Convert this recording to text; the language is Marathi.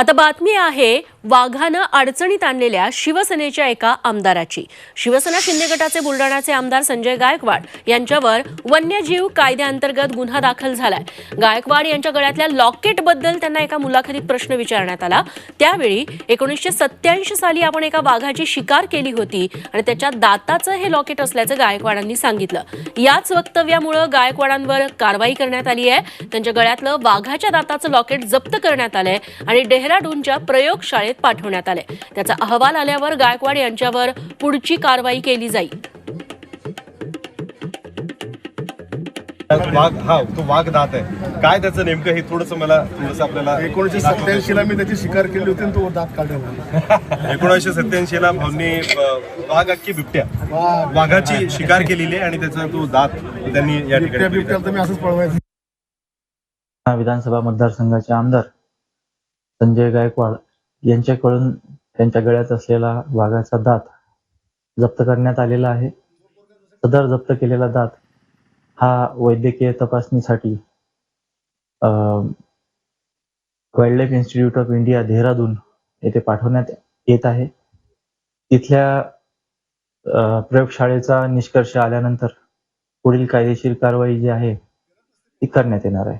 आता बातमी आहे वाघानं अडचणीत आणलेल्या शिवसेनेच्या एका आमदाराची. शिवसेना शिंदे गटाचे बुलढाणाचे आमदार संजय गायकवाड यांच्यावर वन्यजीव कायद्याअंतर्गत गुन्हा दाखल झालाय. गायकवाड यांच्या गळ्यातल्या लॉकेटबद्दल त्यांना एका मुलाखतीत प्रश्न विचारण्यात आला. त्यावेळी एकोणीसशे सत्याऐंशी साली आपण एका वाघाची शिकार केली होती आणि त्याच्या दाताचं हे लॉकेट असल्याचं गायकवाडांनी सांगितलं. याच वक्तव्यामुळं गायकवाडांवर कारवाई करण्यात आली आहे त्यांच्या गळ्यातलं वाघाच्या दाताचं लॉकेट जप्त करण्यात आलंय आणि डेहराडूनच्या प्रयोगशाळेत पाठवण्यात आलंय त्याचा अहवाल आल्यावर गायकवाड यांच्यावर पुढची कारवाई केली जाईल. वाघ हा तो वाघ दात आहे. काय त्याचं नेमकं हे थोडस मला थोडस आपल्याला एकोणीसशे सत्याऐंशी ला मी त्याची शिकार केली होती आणि तो दात काढला एकोणीसशे सत्याऐंशी ला भाऊंनी वाघ अख्खी बिबट्या वाघाची शिकार केलेली आहे आणि त्याचा तो दात त्यांनी या बिबट्या ठिकाणी मी असंच पळवायचं. हा विधानसभा मतदारसंघाचे आमदार संजय गायकवाड यांच्याकडून त्यांच्या गळ्यात असलेला वाघाचा दात जप्त करण्यात आलेला आहे. सदर जप्त केलेला दात हा वैद्यकीय तपासणीसाठी wild life institute of India Dehradun येथे पाठवण्यात येत आहे. तिथल्या प्रयोगशाळेचा निष्कर्ष आल्यानंतर पुढील कायदेशीर कारवाई जी आहे ती करण्यात येणार आहे.